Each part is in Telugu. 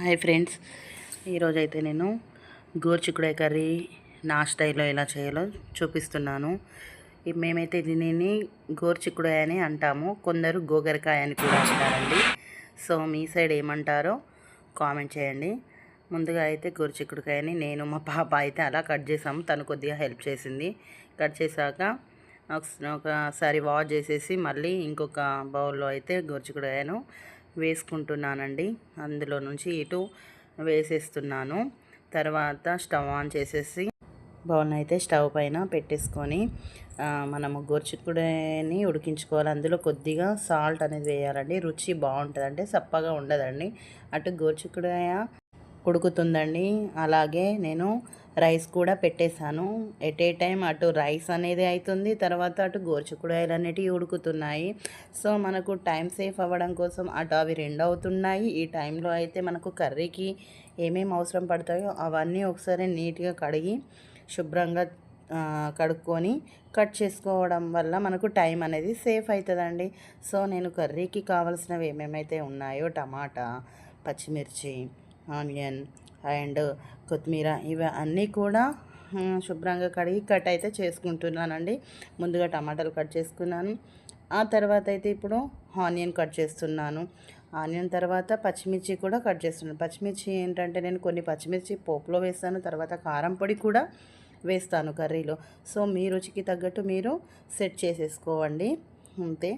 Hi friends. ఈరోజైతే నేను గోర్చిక్కుడాయ కర్రీ నా స్టైల్లో ఎలా చేయాలో చూపిస్తున్నాను. మేమైతే దీనిని గోర్చిక్కుడాయ అని అంటాము. కొందరు గోగరకాయ అని కూడా అంటారండి. సో మీ సైడ్ ఏమంటారో కామెంట్ చేయండి. ముందుగా అయితే గోరుచిక్కుడుకాయని నేను మా పాప అయితే అలా కట్ చేసాము. తను కొద్దిగా హెల్ప్ చేసింది. కట్ చేశాక ఒకసారి వాష్ చేసేసి మళ్ళీ ఇంకొక బౌల్లో అయితే గోరుచిక్కుడుకాయను వేసుకుంటున్నానండి. అందులో నుంచి ఇటు వేసేస్తున్నాను. తర్వాత స్టవ్ ఆన్ చేసేసి బౌల్ అయితే స్టవ్ పైన పెట్టేసుకొని మనము గోరుచిక్కుడుని ఉడికించుకోవాలి. అందులో కొద్దిగా సాల్ట్ అనేది వేయాలండి. రుచి బాగుంటుంది. అంటే సప్పగా ఉండదండి. అటు గోరుచిక్కుడుకాయ ఉడుకుతుందండి. అలాగే నేను రైస్ కూడా పెట్టేశాను. ఎట్ ఏ టైం అటు రైస్ అనేది అవుతుంది తర్వాత అటు గోరుచిక్కుడుకాయలు అనేటివి ఉడుకుతున్నాయి. సో మనకు టైం సేఫ్ అవ్వడం కోసం అటు అవి రెండు అవుతున్నాయి. ఈ టైంలో అయితే మనకు కర్రీకి ఏమేమి అవసరం పడతాయో అవన్నీ ఒకసారి నీట్గా కడిగి శుభ్రంగా కడుక్కొని కట్ చేసుకోవడం వల్ల మనకు టైం అనేది సేఫ్ అవుతుందండి సో నేను కర్రీకి కావాల్సినవి ఏమేమైతే ఉన్నాయో టమాటా పచ్చిమిర్చి ఆనియన్ అండ్ కొత్తిమీర ఇవి అన్నీ కూడా శుభ్రంగా కడిగి కట్ అయితే చేసుకుంటున్నానండి. ముందుగా టమాటాలు కట్ చేసుకున్నాను. ఆ తర్వాత అయితే ఇప్పుడు ఆనియన్ కట్ చేస్తున్నాను. ఆనియన్ తర్వాత పచ్చిమిర్చి కూడా కట్ చేస్తున్నాను. పచ్చిమిర్చి ఏంటంటే నేను కొన్ని పచ్చిమిర్చి పోపులో వేస్తాను తర్వాత కారం పొడి కూడా వేస్తాను కర్రీలో. సో మీ రుచికి తగ్గట్టు మీరు సెట్ చేసేసుకోవండి అంతే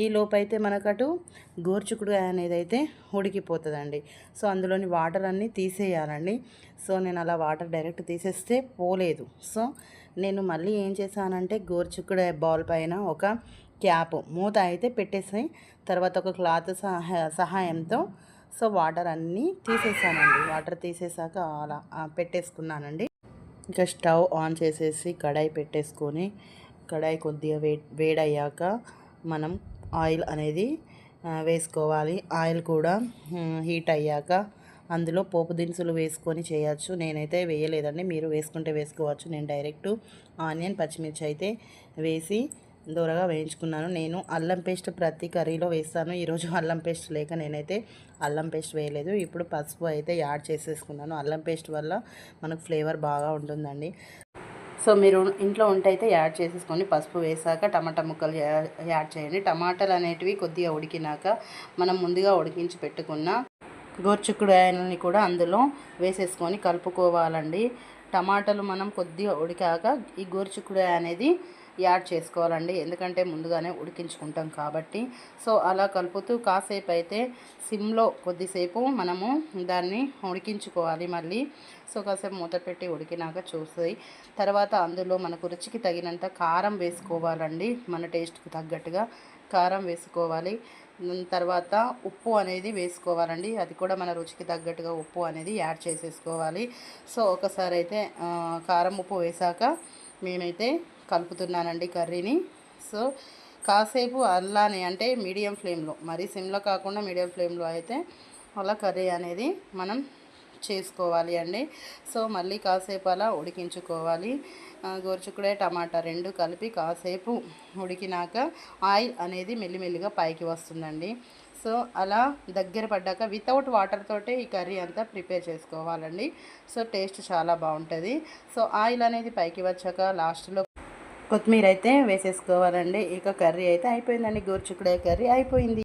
ఈ లోపైతే మనకటు గోర్చుకుడు అనేది అయితే ఉడికిపోతుందండి. సో అందులోని వాటర్ అన్నీ తీసేయాలండి. సో నేను అలా వాటర్ డైరెక్ట్ తీసేస్తే పోలేదు. సో నేను మళ్ళీ ఏం చేశానంటే గోర్చుకుడు బాల్ పైన ఒక క్యాప్ మూత అయితే పెట్టేసి తర్వాత ఒక క్లాత్ సహాయంతో సో వాటర్ అన్నీ తీసేసానండి. వాటర్ తీసేసాక అలా పెట్టేసుకున్నానండి. ఇంకా స్టవ్ ఆన్ చేసేసి కడాయి పెట్టేసుకొని కడాయి కొద్దిగా వే వేడయ్యాక మనం ఆయిల్ అనేది వేసుకోవాలి. ఆయిల్ కూడా హీట్ అయ్యాక అందులో పోపు దినుసులు వేసుకొని చేయొచ్చు. నేనైతే వేయలేదండి. మీరు వేసుకుంటే వేసుకోవచ్చు. నేను డైరెక్ట్ ఆనియన్ పచ్చిమిర్చి అయితే వేసి దూరగా వేయించుకున్నాను. నేను అల్లం పేస్ట్ ప్రతి కర్రీలో వేస్తాను. ఈరోజు అల్లం పేస్ట్ లేక నేనైతే అల్లం పేస్ట్ వేయలేదు. ఇప్పుడు పసుపు అయితే యాడ్ చేసేసుకున్నాను. అల్లం పేస్ట్ వల్ల మనకు ఫ్లేవర్ బాగా ఉంటుందండి. సో మీరు ఇంట్లో ఉంటే అయితే యాడ్ చేసేసుకొని పసుపు వేసాక టమాటా ముక్కలు యా- యాడ్ చేయండి. టమాటాలు అనేటివి కొద్దిగా ఉడికినాక మనం ముందుగా ఉడికించి పెట్టుకున్న గోర్చుకుడాయలని కూడా అందులో వేసేసుకొని కలుపుకోవాలండి. టమాటాలు మనం కొద్దిగా ఉడికాక ఈ గోర్చుకుడాయ అనేది యాడ్ చేసుకోవాలండి. ఎందుకంటే ముందుగానే ఉడికించుకుంటాం కాబట్టి. సో అలా కలుపుతూ కాసేపు అయితే సిమ్లో కొద్దిసేపు మనము దాన్ని ఉడికించుకోవాలి మళ్ళీ. సో కాసేపు మూత పెట్టి ఉడికినాక చూసి తర్వాత అందులో మనకు రుచికి తగినంత కారం వేసుకోవాలండి. మన టేస్ట్కి తగ్గట్టుగా కారం వేసుకోవాలి. తర్వాత ఉప్పు అనేది వేసుకోవాలండి. అది కూడా మన రుచికి తగ్గట్టుగా ఉప్పు అనేది యాడ్ చేసేసుకోవాలి. సో ఒకసారి అయితే కారం ఉప్పు వేసాక నేనైతే కలుపుతున్నానండి కర్రీని. సో కాసేపు అలానే అంటే మీడియం ఫ్లేమ్లో మరీ సిమ్లో కాకుండా మీడియం ఫ్లేమ్లో అయితే అలా కర్రీ అనేది మనం చేసుకోవాలి అండి. సో మళ్ళీ కాసేపు అలా ఉడికించుకోవాలి. గోరుచుకుడే టమాటా రెండు కలిపి కాసేపు ఉడికినాక ఆయిల్ అనేది మెల్లిమెల్లిగా పైకి వస్తుందండి. సో అలా దగ్గర పడ్డాక వితౌట్ వాటర్ తోటే ఈ కర్రీ అంతా ప్రిపేర్ చేసుకోవాలండి. సో టేస్ట్ చాలా బాగుంటుంది. సో ఆయిల్ అనేది పైకి వచ్చాక లాస్ట్లో కొత్తిమీర అయితే వేసేసుకోవాలండి. ఇక కర్రీ అయితే అయిపోయిందండి. గోరుచుకుడే కర్రీ అయిపోయింది.